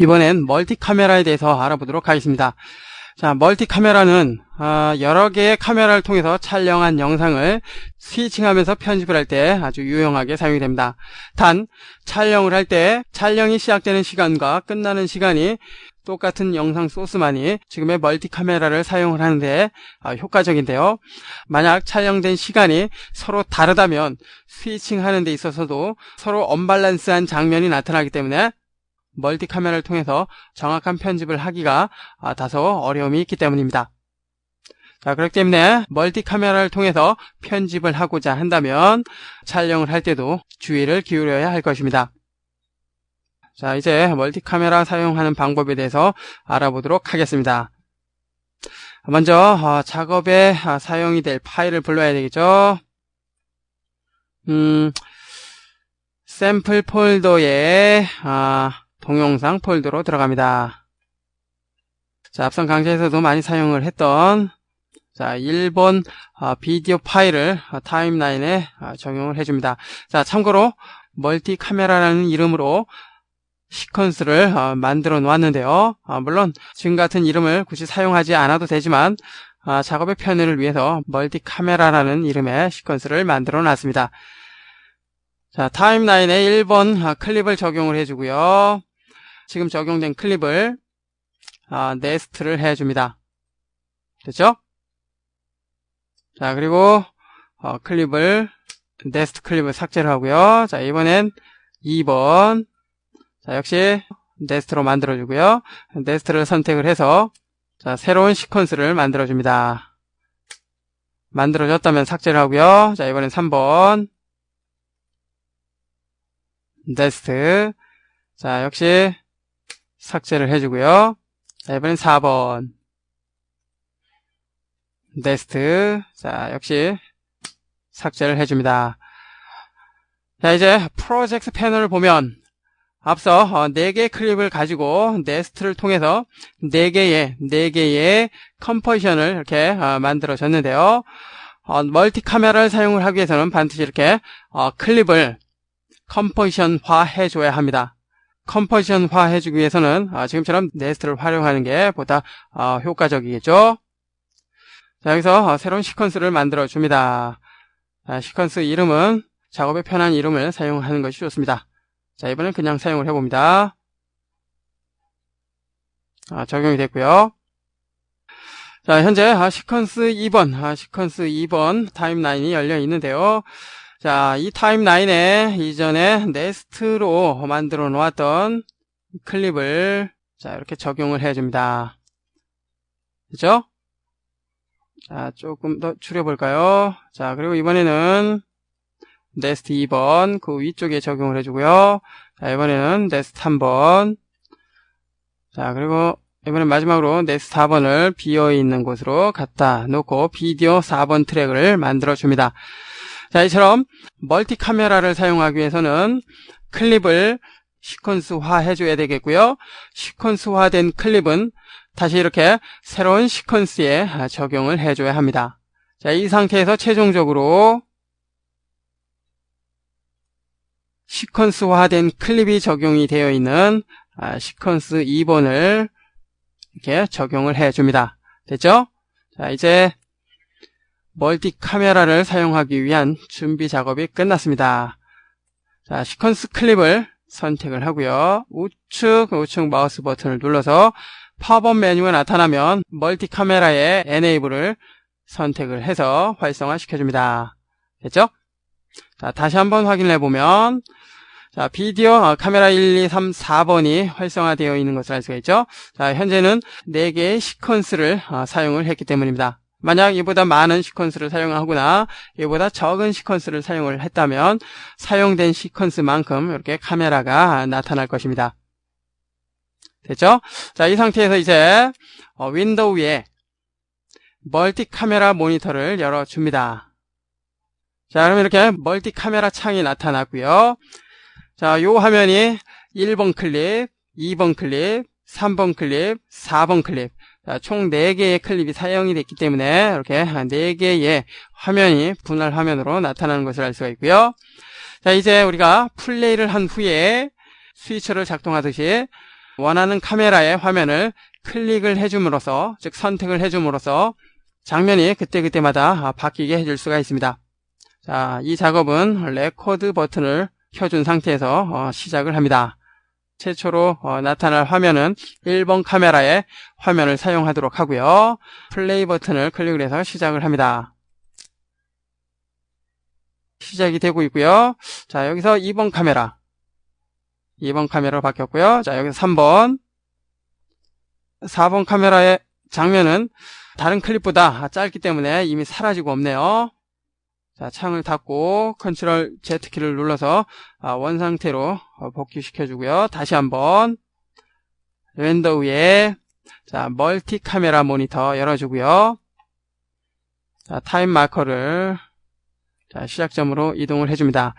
이번엔 멀티 카메라에 대해서 알아보도록 하겠습니다. 자, 멀티 카메라는 아, 여러 개의 카메라를 통해서 촬영한 영상을 스위칭하면서 편집을 할 때 아주 유용하게 사용이 됩니다. 단 촬영을 할 때 촬영이 시작되는 시간과 끝나는 시간이 똑같은 영상 소스만이 지금의 멀티 카메라를 사용을 하는데 아, 효과적인데요. 만약 촬영된 시간이 서로 다르다면 스위칭 하는 데 있어서도 서로 언밸런스한 장면이 나타나기 때문에 멀티 카메라를 통해서 정확한 편집을 하기가 아, 다소 어려움이 있기 때문입니다. 자, 그렇기 때문에 멀티 카메라를 통해서 편집을 하고자 한다면 촬영을 할 때도 주의를 기울여야 할 것입니다. 자, 이제 멀티 카메라 사용하는 방법에 대해서 알아보도록 하겠습니다. 먼저 어, 작업에 아, 사용이 될 파일을 불러야 되겠죠. 음, 샘플 폴더에 아, 동영상 폴더로 들어갑니다. 자, 앞선 강좌에서도 많이 사용을 했던 자, 1번 아, 비디오 파일을 아, 타임라인에 아, 적용을 해줍니다. 자, 참고로 멀티 카메라라는 이름으로 시퀀스를 어, 만들어 놓았는데요. 아, 물론 지금 같은 이름을 굳이 사용하지 않아도 되지만 아, 작업의 편의를 위해서 멀티 카메라라는 이름의 시퀀스를 만들어 놨습니다. 자, 타임라인에 1번 아, 클립을 적용을 해주고요. 지금 적용된 클립을 아, 네스트를 해줍니다. 됐죠? 자, 그리고 어, 클립을 네스트 클립을 삭제를 하고요. 자, 이번엔 2번 자, 역시 네스트로 만들어주고요. 네스트를 선택을 해서 자, 새로운 시퀀스를 만들어줍니다. 만들어졌다면 삭제를 하고요. 자, 이번엔 3번 네스트 자, 역시 삭제를 해주고요. 자, 이번엔 4번 네스트 자, 역시 삭제를 해줍니다. 자, 이제 프로젝트 패널을 보면 앞서 4개의 클립을 가지고 네스트를 통해서 4개의 4개의 컴포지션을 이렇게 어, 만들어졌는데요. 어, 멀티 카메라를 사용을 하기 위해서는 반드시 이렇게 어, 클립을 컴포지션화 해줘야 합니다. 컴포지션화 해주기 위해서는 지금처럼 네스트를 활용하는 게 보다 효과적이겠죠. 자, 여기서 새로운 시퀀스를 만들어 줍니다. 시퀀스 이름은 작업에 편한 이름을 사용하는 것이 좋습니다. 자, 이번엔 그냥 사용을 해봅니다. 아, 적용이 됐고요. 자, 현재 아, 시퀀스 2번, 아, 시퀀스 2번 타임라인이 열려 있는데요. 자, 이 타임라인에 이전에 네스트로 만들어 놓았던 클립을 자, 이렇게 적용을 해줍니다. 그죠? 자, 조금 더 줄여볼까요? 자, 그리고 이번에는 네스트 2번 그 위쪽에 적용을 해주고요. 자, 이번에는 네스트 3번 자 그리고 이번엔 마지막으로 네스트 4번을 비어있는 곳으로 갖다 놓고 비디오 4번 트랙을 만들어 줍니다. 자 이처럼 멀티 카메라를 사용하기 위해서는 클립을 시퀀스화 해줘야 되겠고요. 시퀀스화된 클립은 다시 이렇게 새로운 시퀀스에 적용을 해줘야 합니다. 자, 이 상태에서 최종적으로 시퀀스화된 클립이 적용이 되어 있는 아, 시퀀스 2번을 이렇게 적용을 해줍니다. 됐죠? 자, 이제 멀티 카메라를 사용하기 위한 준비 작업이 끝났습니다. 자, 시퀀스 클립을 선택을 하고요. 우측, 우측 마우스 버튼을 눌러서 팝업 메뉴가 나타나면 멀티 카메라의 에네이블을 선택을 해서 활성화 시켜줍니다. 됐죠? 자, 다시 한번 확인해 보면 자, 비디오 어, 카메라 1, 2, 3, 4번이 활성화되어 있는 것을 알 수가 있죠. 자, 현재는 4개의 시퀀스를 어, 사용을 했기 때문입니다. 만약 이보다 많은 시퀀스를 사용하거나 이보다 적은 시퀀스를 사용을 했다면 사용된 시퀀스만큼 이렇게 카메라가 나타날 것입니다. 됐죠? 자, 이 상태에서 이제 어, 윈도우 위에 멀티 카메라 모니터를 열어줍니다. 자, 그러면 이렇게 멀티 카메라 창이 나타났고요. 자, 요 화면이 1번 클립, 2번 클립, 3번 클립, 4번 클립. 자, 총 4개의 클립이 사용이 됐기 때문에 이렇게 4개의 화면이 분할 화면으로 나타나는 것을 알 수가 있고요. 자, 이제 우리가 플레이를 한 후에 스위처를 작동하듯이 원하는 카메라의 화면을 클릭을 해줌으로써 즉 선택을 해줌으로써 장면이 그때그때마다 바뀌게 해줄 수가 있습니다. 자, 이 작업은 레코드 버튼을 켜준 상태에서 어, 시작을 합니다. 최초로 어, 나타날 화면은 1번 카메라의 화면을 사용하도록 하고요. 플레이 버튼을 클릭을 해서 시작을 합니다. 시작이 되고 있고요. 자, 여기서 2번 카메라. 2번 카메라로 바뀌었고요. 자, 여기서 3번. 4번 카메라의 장면은 다른 클립보다 짧기 때문에 이미 사라지고 없네요. 자, 창을 닫고 컨트롤 Z키를 눌러서 아, 원상태로 어, 복귀시켜 주고요. 다시 한번 렌더 위에 자, 멀티 카메라 모니터 열어주고요. 자, 타임 마커를 자, 시작점으로 이동을 해줍니다.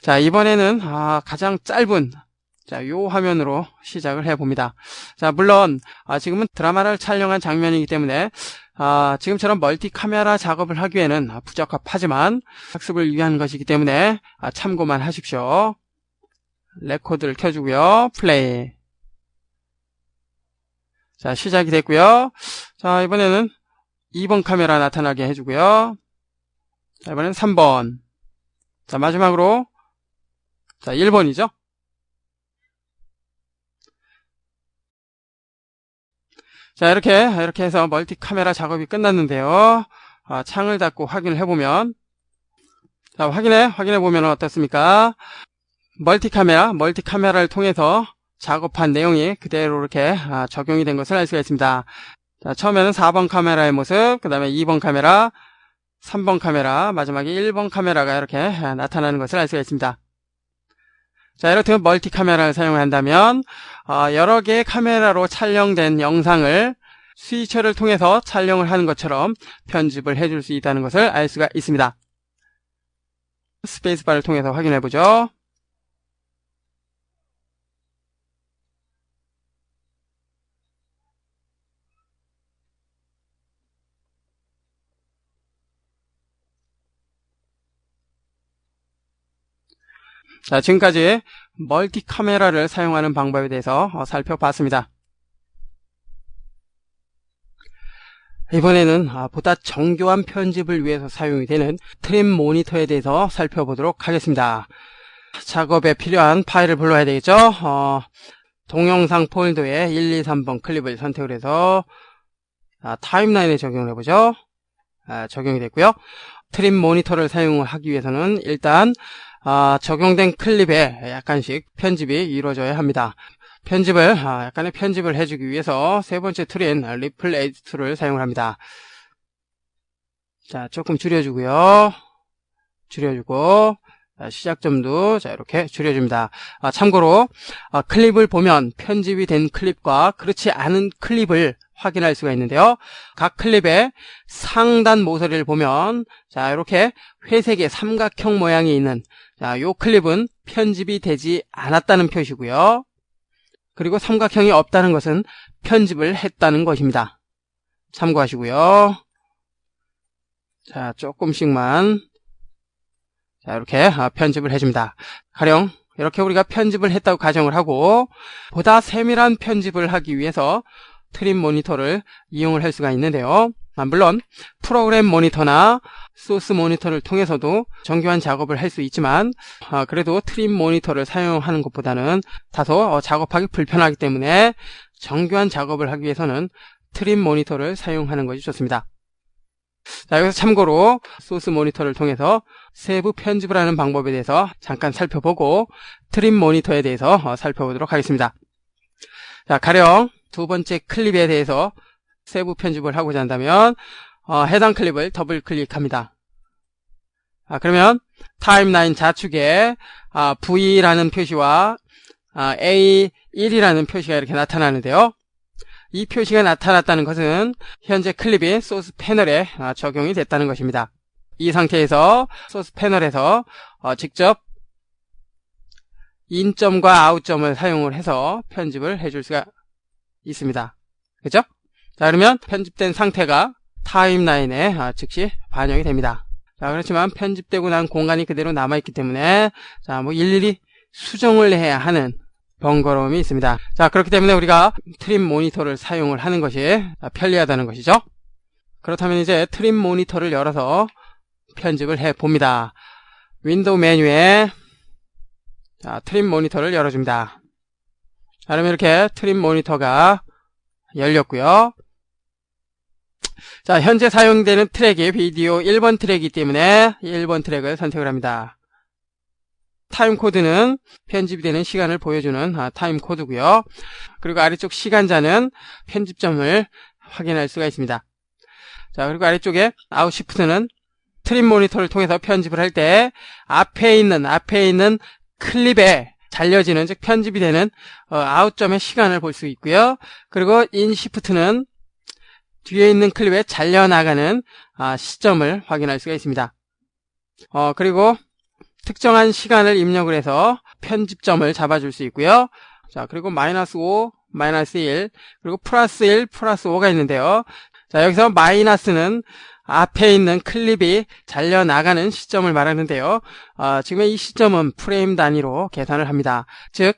자, 이번에는 아, 가장 짧은 자, 요 화면으로 시작을 해봅니다. 자, 물론 아, 지금은 드라마를 촬영한 장면이기 때문에 아, 지금처럼 멀티 카메라 작업을 하기에는 부적합하지만 학습을 위한 것이기 때문에 아, 참고만 하십시오. 레코드를 켜주고요. 플레이. 자, 시작이 됐고요. 자, 이번에는 2번 카메라 나타나게 해주고요. 자, 이번엔 3번. 자, 마지막으로 자, 1번이죠. 자, 이렇게, 이렇게 해서 멀티 카메라 작업이 끝났는데요. 아, 창을 닫고 확인을 해보면, 자, 확인해, 확인해 보면 어떻습니까? 멀티 카메라, 멀티 카메라를 통해서 작업한 내용이 그대로 이렇게 아, 적용이 된 것을 알 수가 있습니다. 자, 처음에는 4번 카메라의 모습, 그 다음에 2번 카메라, 3번 카메라, 마지막에 1번 카메라가 이렇게 아, 나타나는 것을 알 수가 있습니다. 자, 이렇게 멀티 카메라를 사용한다면 어, 여러 개의 카메라로 촬영된 영상을 스위처를 통해서 촬영을 하는 것처럼 편집을 해줄 수 있다는 것을 알 수가 있습니다. 스페이스바를 통해서 확인해 보죠. 자, 지금까지 멀티 카메라를 사용하는 방법에 대해서 어, 살펴봤습니다. 이번에는 아, 보다 정교한 편집을 위해서 사용이 되는 트림 모니터에 대해서 살펴보도록 하겠습니다. 작업에 필요한 파일을 불러야 되겠죠? 어, 동영상 폴더에 1, 2, 3번 클립을 선택을 해서 아, 타임라인에 적용을 해보죠. 아, 적용이 됐고요. 트림 모니터를 사용하기 위해서는 일단 아, 적용된 클립에 약간씩 편집이 이루어져야 합니다. 편집을 아, 약간의 편집을 해주기 위해서 세 번째 툴인 리플 에이트 툴을 사용을 합니다. 자, 조금 줄여주고요. 줄여주고 자, 시작점도 자 이렇게 줄여줍니다. 아, 참고로 아, 클립을 보면 편집이 된 클립과 그렇지 않은 클립을 확인할 수가 있는데요. 각 클립의 상단 모서리를 보면 자 이렇게 회색의 삼각형 모양이 있는 자, 요 클립은 편집이 되지 않았다는 표시고요. 그리고 삼각형이 없다는 것은 편집을 했다는 것입니다. 참고하시고요. 자, 조금씩만 자, 이렇게 아, 편집을 해줍니다. 가령 이렇게 우리가 편집을 했다고 가정을 하고 보다 세밀한 편집을 하기 위해서 트림 모니터를 이용을 할 수가 있는데요. 아, 물론 프로그램 모니터나 소스 모니터를 통해서도 정교한 작업을 할 수 있지만 아, 그래도 트림 모니터를 사용하는 것보다는 다소 어, 작업하기 불편하기 때문에 정교한 작업을 하기 위해서는 트림 모니터를 사용하는 것이 좋습니다. 자, 여기서 참고로 소스 모니터를 통해서 세부 편집을 하는 방법에 대해서 잠깐 살펴보고 트림 모니터에 대해서 어, 살펴보도록 하겠습니다. 자, 가령 두 번째 클립에 대해서 세부 편집을 하고자 한다면 어, 해당 클립을 더블 클릭합니다. 아, 그러면 타임라인 좌측에 아, V라는 표시와 아, A1이라는 표시가 이렇게 나타나는데요. 이 표시가 나타났다는 것은 현재 클립이 소스 패널에 아, 적용이 됐다는 것입니다. 이 상태에서 소스 패널에서 어, 직접 인점과 아웃점을 사용을 해서 편집을 해줄 수가 있습니다. 그죠? 자, 그러면 편집된 상태가 타임라인에 아, 즉시 반영이 됩니다. 자, 그렇지만 편집되고 난 공간이 그대로 남아있기 때문에 자, 뭐 일일이 수정을 해야 하는 번거로움이 있습니다. 자, 그렇기 때문에 우리가 트림 모니터를 사용을 하는 것이 편리하다는 것이죠. 그렇다면 이제 트림 모니터를 열어서 편집을 해 봅니다. 윈도우 메뉴에 자, 트림 모니터를 열어줍니다. 자, 그러면 이렇게 트림 모니터가 열렸고요. 자, 현재 사용되는 트랙이 비디오 1번 트랙이기 때문에 1번 트랙을 선택을 합니다. 타임 코드는 편집이 되는 시간을 보여주는 아, 타임 코드고요. 그리고 아래쪽 시간자는 편집점을 확인할 수가 있습니다. 자, 그리고 아래쪽에 아웃시프트는 트림 모니터를 통해서 편집을 할 때 앞에 있는 앞에 있는 클립에 잘려지는 즉 편집이 되는 어, 아웃점의 시간을 볼 수 있고요. 그리고 인시프트는 뒤에 있는 클립에 잘려나가는 아, 시점을 확인할 수가 있습니다. 어, 그리고 특정한 시간을 입력을 해서 편집점을 잡아줄 수 있고요. 자, 그리고 마이너스 5, 마이너스 1, 그리고 플러스 1, 플러스 5가 있는데요. 자, 여기서 마이너스는 앞에 있는 클립이 잘려나가는 시점을 말하는데요. 어, 지금 이 시점은 프레임 단위로 계산을 합니다. 즉,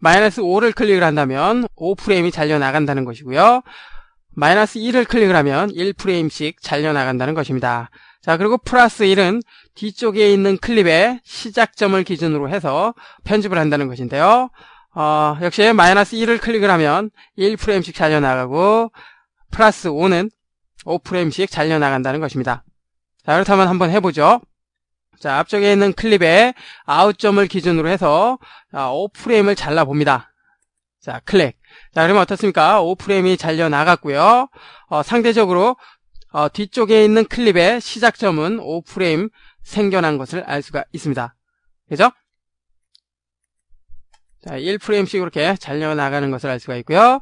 마이너스 5를 클릭을 한다면 5프레임이 잘려나간다는 것이고요. 마이너스 1을 클릭을 하면 1프레임씩 잘려나간다는 것입니다. 자, 그리고 플러스 1은 뒤쪽에 있는 클립의 시작점을 기준으로 해서 편집을 한다는 것인데요. 어, 역시 마이너스 1을 클릭을 하면 1프레임씩 잘려나가고 플러스 5는 5프레임씩 잘려나간다는 것입니다. 자, 그렇다면 한번 해보죠. 자, 앞쪽에 있는 클립의 아웃점을 기준으로 해서 5프레임을 잘라봅니다. 자, 클릭. 자, 그러면 어떻습니까? 5프레임이 잘려나갔고요. 어, 상대적으로 어, 뒤쪽에 있는 클립의 시작점은 5프레임 생겨난 것을 알 수가 있습니다. 그죠? 자, 1프레임씩 이렇게 잘려나가는 것을 알 수가 있고요.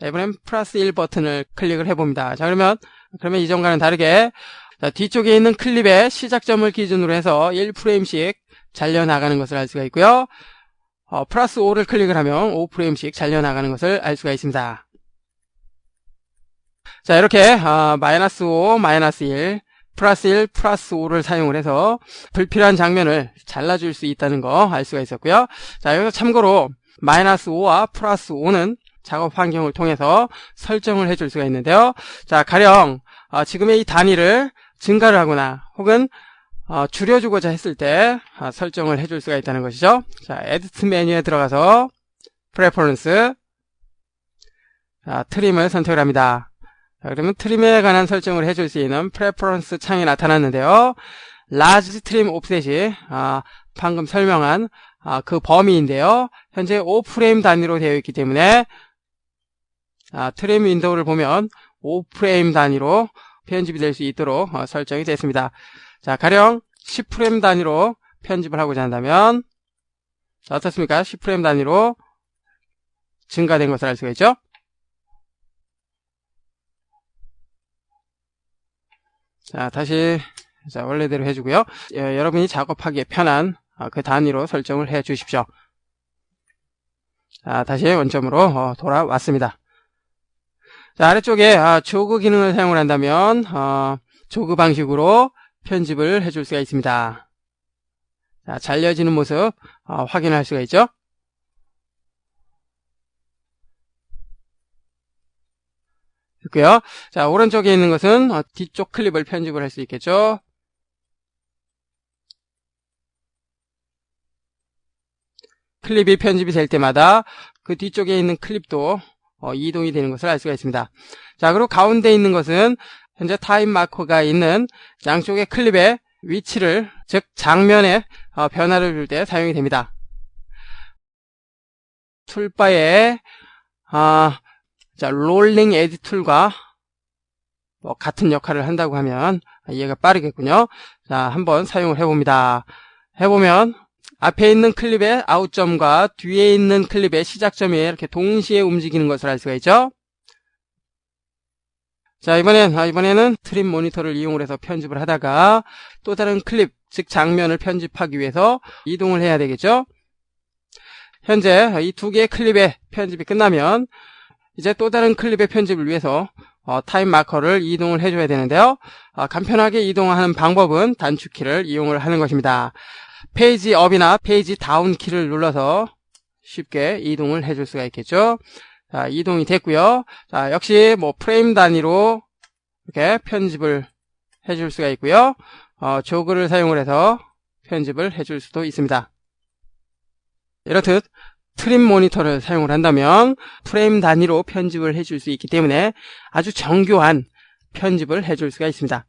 자, 이번엔 플러스 1 버튼을 클릭을 해봅니다. 자, 그러면, 그러면 이전과는 다르게, 자, 뒤쪽에 있는 클립의 시작점을 기준으로 해서 1프레임씩 잘려나가는 것을 알 수가 있고요. 어, 플러스 5를 클릭을 하면 5프레임씩 잘려나가는 것을 알 수가 있습니다. 자, 이렇게, 어, 마이너스 5, 마이너스 1, 플러스 1, 플러스 5를 사용을 해서 불필요한 장면을 잘라줄 수 있다는 거 알 수가 있었고요. 자, 여기서 참고로 마이너스 5와 플러스 5는 작업 환경을 통해서 설정을 해줄 수가 있는데요. 자, 가령 어, 지금의 이 단위를 증가를 하거나 혹은 어, 줄여주고자 했을 때 어, 설정을 해줄 수가 있다는 것이죠. 자, 에디트 메뉴에 들어가서 프레퍼런스 자, 트림을 선택을 합니다. 자, 그러면 트림에 관한 설정을 해줄 수 있는 프레퍼런스 창이 나타났는데요. 라지 트림 옵셋이 아, 방금 설명한 아, 그 범위인데요. 현재 5프레임 단위로 되어 있기 때문에 아, 트림 윈도우를 보면 5프레임 단위로 편집이 될 수 있도록 어, 설정이 됐습니다. 자, 가령 10프레임 단위로 편집을 하고자 한다면 자, 어떻습니까? 10프레임 단위로 증가된 것을 알 수가 있죠? 자, 다시 자, 원래대로 해주고요. 예, 여러분이 작업하기에 편한 어, 그 단위로 설정을 해 주십시오. 자, 다시 원점으로 어, 돌아왔습니다. 자, 아래쪽에 아, 조그 기능을 사용을 한다면 어, 조그 방식으로 편집을 해줄 수가 있습니다. 자, 잘려지는 모습 어, 확인할 수가 있죠. 됐고요. 자, 오른쪽에 있는 것은 어, 뒤쪽 클립을 편집을 할 수 있겠죠. 클립이 편집이 될 때마다 그 뒤쪽에 있는 클립도 어, 이동이 되는 것을 알 수가 있습니다. 자, 그리고 가운데 있는 것은 현재 타임 마커가 있는 양쪽의 클립의 위치를 즉 장면에 어, 변화를 줄 때 사용이 됩니다. 툴바에 아, 자, 롤링 에디 툴과 뭐 같은 역할을 한다고 하면 이해가 빠르겠군요. 자, 한번 사용을 해봅니다. 해보면 앞에 있는 클립의 아웃점과 뒤에 있는 클립의 시작점이 이렇게 동시에 움직이는 것을 알 수가 있죠. 자, 이번엔, 아, 이번에는 트림 모니터를 이용을 해서 편집을 하다가 또 다른 클립, 즉 장면을 편집하기 위해서 이동을 해야 되겠죠. 현재 이 두 개의 클립의 편집이 끝나면 이제 또 다른 클립의 편집을 위해서 어, 타임 마커를 이동을 해줘야 되는데요. 어, 간편하게 이동하는 방법은 단축키를 이용을 하는 것입니다. 페이지 업이나 페이지 다운 키를 눌러서 쉽게 이동을 해줄 수가 있겠죠. 자, 이동이 됐고요. 자, 역시 뭐 프레임 단위로 이렇게 편집을 해줄 수가 있고요. 어, 조그를 사용을 해서 편집을 해줄 수도 있습니다. 이렇듯 트림 모니터를 사용을 한다면 프레임 단위로 편집을 해줄 수 있기 때문에 아주 정교한 편집을 해줄 수가 있습니다.